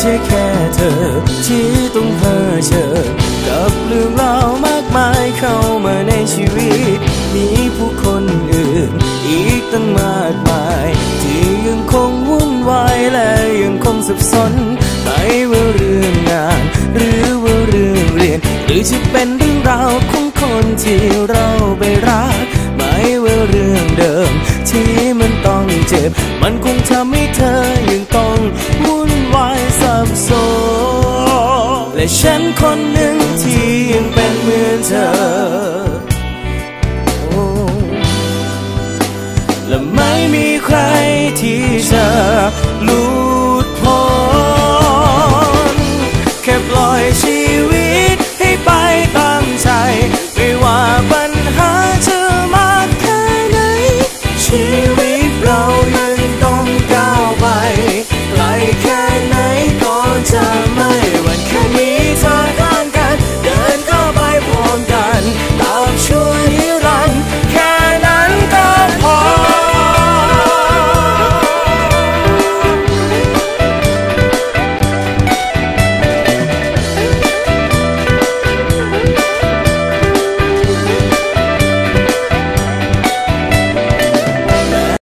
ใช่แค่เธอ ที่ต้องเพ้อเจอกับเรื่องราวมากมายเข้ามาในชีวิต มีผู้คนอื่น อีกตั้งมากมาย ที่ยังคงวุ่นวายและยังคงสับสนไม่ว่าเรื่องงาน หรือว่าเรื่องเรียน หรือจะเป็นเรื่องราวของคนที่เราไปรักไม่ว่าเรื่องเดิม ที่มันต้องเจ็บ มันคงทำให้เธอยังต้อง และฉันคนหนึ่งที่ยังเป็นเหมือนเธอ และไม่มีใคร